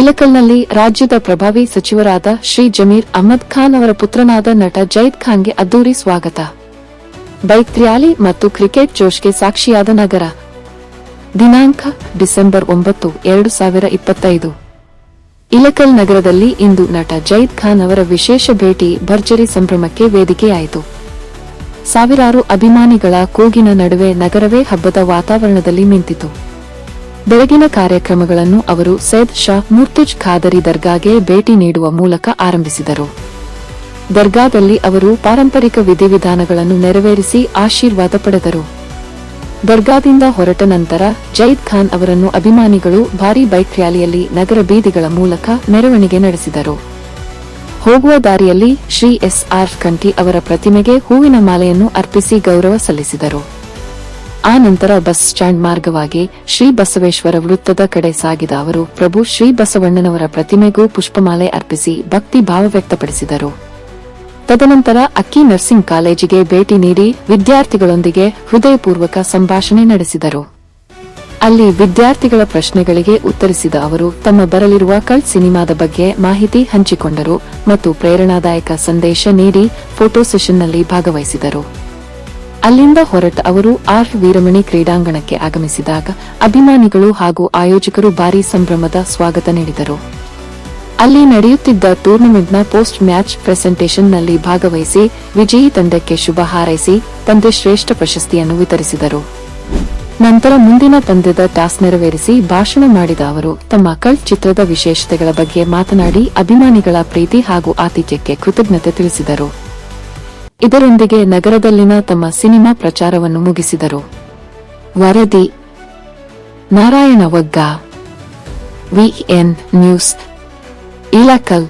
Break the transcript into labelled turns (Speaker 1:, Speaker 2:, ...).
Speaker 1: ಇಲಕಲ್ನಲ್ಲಿ ರಾಜ್ಯದ ಪ್ರಭಾವಿ ಸಚಿವರಾದ ಶ್ರೀ ಜಮೀರ್ ಅಹಮದ್ ಖಾನ್ ಅವರ ಪುತ್ರನಾದ ನಟ ಜೈದ್ ಖಾನ್ಗೆ ಅದ್ದೂರಿ ಸ್ವಾಗತ. ಬೈಕ್ ರ್ಯಾಲಿ ಮತ್ತು ಕ್ರಿಕೆಟ್ ಜೋಶ್ಗೆ ಸಾಕ್ಷಿಯಾದ ನಗರ. ದಿನಾಂಕ ಡಿಸೆಂಬರ್ ಒಂಬತ್ತು, ಎರಡು ಸಾವಿರ ಇಪ್ಪತ್ತೈದು. ಇಲಕಲ್ ನಗರದಲ್ಲಿ ಇಂದು ನಟ ಜೈದ್ ಖಾನ್ ಅವರ ವಿಶೇಷ ಭೇಟಿ ಭರ್ಜರಿ ಸಂಭ್ರಮಕ್ಕೆ ವೇದಿಕೆಯಾಯಿತು. ಸಾವಿರಾರು ಅಭಿಮಾನಿಗಳ ಕೂಗಿನ ನಡುವೆ ನಗರವೇ ಹಬ್ಬದ ವಾತಾವರಣದಲ್ಲಿ ನಿಂತಿತು. ಬೆಳಗಿನ ಕಾರ್ಯಕ್ರಮಗಳನ್ನು ಅವರು ಸೈದ್ ಶಾ ಮುರ್ತುಜ್ ಖಾದರಿ ದರ್ಗಾಗೆ ಭೇಟಿ ನೀಡುವ ಮೂಲಕ ಆರಂಭಿಸಿದರು. ದರ್ಗಾದಲ್ಲಿ ಅವರು ಪಾರಂಪರಿಕ ವಿಧಿವಿಧಾನಗಳನ್ನು ನೆರವೇರಿಸಿ ಆಶೀರ್ವಾದ ಪಡೆದರು. ದರ್ಗಾದಿಂದ ಹೊರಟ ನಂತರ ಜೈದ್ ಖಾನ್ ಅವರನ್ನು ಅಭಿಮಾನಿಗಳು ಭಾರೀ ಬೈಕ್ ರ್ಯಾಲಿಯಲ್ಲಿ ನಗರ ಬೀದಿಗಳ ಮೂಲಕ ಮೆರವಣಿಗೆ ನಡೆಸಿದರು. ಹೋಗುವ ದಾರಿಯಲ್ಲಿ ಶ್ರೀ ಎಸ್ ಆರ್ ಕಂಠಿ ಅವರ ಪ್ರತಿಮೆಗೆ ಹೂವಿನ ಮಾಲೆಯನ್ನು ಅರ್ಪಿಸಿ ಗೌರವ ಸಲ್ಲಿಸಿದರು. ಆ ನಂತರ ಬಸ್ ಸ್ಟ್ಯಾಂಡ್ ಮಾರ್ಗವಾಗಿ ಶ್ರೀ ಬಸವೇಶ್ವರ ವೃತ್ತದ ಕಡೆ ಸಾಗಿದ ಅವರು ಪ್ರಭು ಶ್ರೀ ಬಸವಣ್ಣನವರ ಪ್ರತಿಮೆಗೂ ಪುಷ್ಪಮಾಲೆ ಅರ್ಪಿಸಿ ಭಕ್ತಿ ಭಾವ ವ್ಯಕ್ತಪಡಿಸಿದರು. ತದನಂತರ ಅಕ್ಕಿ ನರ್ಸಿಂಗ್ ಕಾಲೇಜಿಗೆ ಭೇಟಿ ನೀಡಿ ವಿದ್ಯಾರ್ಥಿಗಳೊಂದಿಗೆ ಹೃದಯಪೂರ್ವಕ ಸಂಭಾಷಣೆ ನಡೆಸಿದರು. ಅಲ್ಲಿ ವಿದ್ಯಾರ್ಥಿಗಳ ಪ್ರಶ್ನೆಗಳಿಗೆ ಉತ್ತರಿಸಿದ ಅವರು, ತಮ್ಮ ಬರಲಿರುವ ಕಲ್ ಸಿನಿಮಾದ ಬಗ್ಗೆ ಮಾಹಿತಿ ಹಂಚಿಕೊಂಡರು ಮತ್ತು ಪ್ರೇರಣಾದಾಯಕ ಸಂದೇಶ ನೀಡಿ ಫೋಟೋ ಸೆಷನ್ನಲ್ಲಿ ಭಾಗವಹಿಸಿದರು. ಅಲ್ಲಿಂದ ಹೊರಟ ಅವರು ಆರ್ ವೀರಮಣಿ ಕ್ರೀಡಾಂಗಣಕ್ಕೆ ಆಗಮಿಸಿದಾಗ ಅಭಿಮಾನಿಗಳು ಹಾಗೂ ಆಯೋಜಕರು ಭಾರೀ ಸಂಭ್ರಮದ ಸ್ವಾಗತ ನೀಡಿದರು. ಅಲ್ಲಿ ನಡೆಯುತ್ತಿದ್ದ ಟೂರ್ನಮೆಂಟ್ನ ಪೋಸ್ಟ್ ಮ್ಯಾಚ್ ಪ್ರೆಸೆಂಟೇಷನ್ನಲ್ಲಿ ಭಾಗವಹಿಸಿ ವಿಜಯಿ ತಂಡಕ್ಕೆ ಶುಭ ಹಾರೈಸಿ ತಂದೆ ಶ್ರೇಷ್ಠ ಪ್ರಶಸ್ತಿಯನ್ನು ವಿತರಿಸಿದರು. ನಂತರ ಮುಂದಿನ ಪಂದ್ಯದ ಟಾಸ್ ನೆರವೇರಿಸಿ ಭಾಷಣ ಮಾಡಿದ ಅವರು, ತಮ್ಮ ಕಳ್ ಚಿತ್ರದ ವಿಶೇಷತೆಗಳ ಬಗ್ಗೆ ಮಾತನಾಡಿ ಅಭಿಮಾನಿಗಳ ಪ್ರೀತಿ ಹಾಗೂ ಆತಿಥ್ಯಕ್ಕೆ ಕೃತಜ್ಞತೆ ತಿಳಿಸಿದರು. ಇದರೊಂದಿಗೆ ನಗರದಲ್ಲಿನ ತಮ್ಮ ಸಿನಿಮಾ ಪ್ರಚಾರವನ್ನು ಮುಗಿಸಿದರು. ವರದಿ ನಾರಾಯಣ ವಗ್ಗ ವಿಎನ್ ನ್ಯೂಸ್ ಇಲಕಲ್.